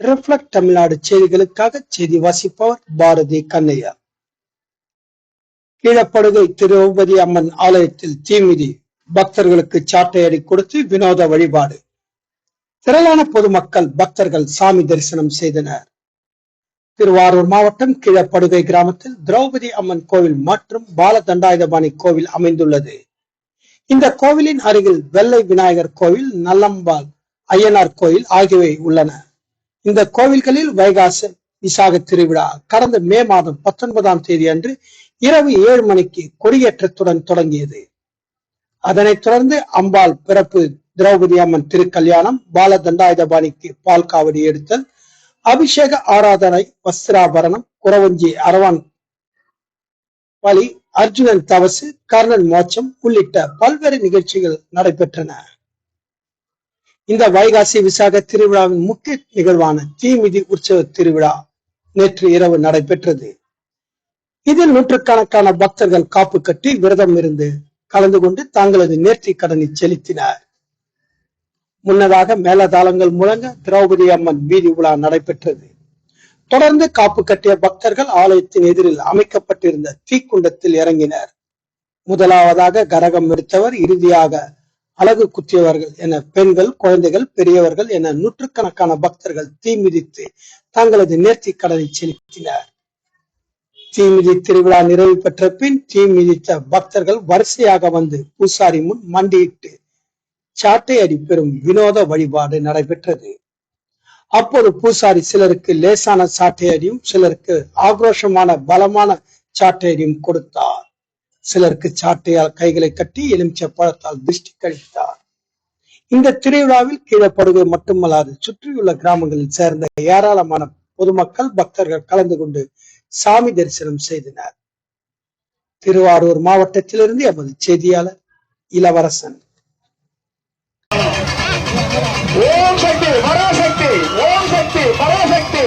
Reflect Tamil Nadu செய்திகளுக்காக செய்தி வாசிப்பவர் பாரதி கண்ணையா. கீழப்படுகை திருவபதி அம்மன் ஆலயத்தில் தீமிதி. பக்தர்களுக்கு சாட்டையடி கொடுத்து வினோத வழிபாடு. திரளான பொதுமக்கள் பக்தர்கள் சாமி தரிசனம் செய்தனர். திருவாரூர் மாவட்டம் கீழப்படுகை கிராமத்தில் திரௌபதி அம்மன் கோவில் மற்றும் பாலதண்டாயுதபாணி கோவில் அமைந்துள்ளது. இந்த கோவிலின் அருகில் வெள்ளை விநாயகர் கோவில் நல்லம்பாள் ஐயனார் கோயில் ஆகியவை உள்ளன. இந்த கோவில்களில் வைகாச விசாக திருவிழா கடந்த மே மாதம் பத்தொன்பதாம் தேதி அன்று இரவு ஏழு மணிக்கு கொடியேற்றத்துடன் தொடங்கியது. அதனைத் தொடர்ந்து அம்பாள் பிறப்பு திரௌபதி அம்மன் திருக்கல்யாணம் பால தண்டாயுதபாணிக்கு பால் காவடி எடுத்தல் அபிஷேக ஆராதனை வஸ்திராபரணம் குறவஞ்சி அரவான் பலி அர்ஜுனன் தவசு கர்ணன் மோட்சம் உள்ளிட்ட பல்வேறு நிகழ்ச்சிகள் நடைபெற்றன. இந்த வைகாசி விசாக திருவிழாவின் முக்கிய நிகழ்வான தீமிதி உற்சவ திருவிழா நேற்று இரவு நடைபெற்றது. இதில் நூற்றுக்கணக்கான பக்தர்கள் காப்பு கட்டி விரதம் இருந்து கலந்து கொண்டு தங்களது நேர்த்தி கடனை செலுத்தினார். முன்னதாக மேலதாளங்கள் முழங்க திரௌபதி அம்மன் வீதி உலா நடைபெற்றது. தொடர்ந்து காப்பு கட்டிய பக்தர்கள் ஆலயத்தின் எதிரில் அமைக்கப்பட்டிருந்த தீக்குண்டத்தில் இறங்கினர். முதலாவதாக கரகம் எடுத்தவர் இறுதியாக அழகு குத்தியவர்கள் என பெண்கள் குழந்தைகள் பெரியவர்கள் என நூற்றுக்கணக்கான பக்தர்கள் தீ மிதித்து தங்களது நேர்த்தி கடனை செலுத்தினர். தீமிதி திருவிழா நிறைவு பெற்ற பின் தீ மிதித்த பக்தர்கள் வரிசையாக வந்து பூசாரி முன் மண்டியிட்டு சாட்டை அடி பெறும் வினோத வழிபாடு நடைபெற்றது. அப்போது பூசாரி சிலருக்கு லேசான சாட்டை அடியும் சிலருக்கு ஆக்ரோஷமான பலமான சாட்டை அடியும் கொடுத்தார். சிலருக்கு சாட்டையால் கைகளை கட்டி எலுமிச்சை பழத்தால் திருஷ்டி கழித்தார். இந்த திருவிழாவில் கீழப்படுகை மட்டுமல்லாது சுற்றியுள்ள கிராமங்களில் சேர்ந்த ஏராளமான பொதுமக்கள் பக்தர்கள் கலந்து கொண்டு சாமி தரிசனம் செய்தனர். திருவாரூர் மாவட்டத்திலிருந்து எமது செய்தியாளர் இளவரசன். ஓம் சக்தி பராசக்தி ஓம் சக்தி பராசக்தி.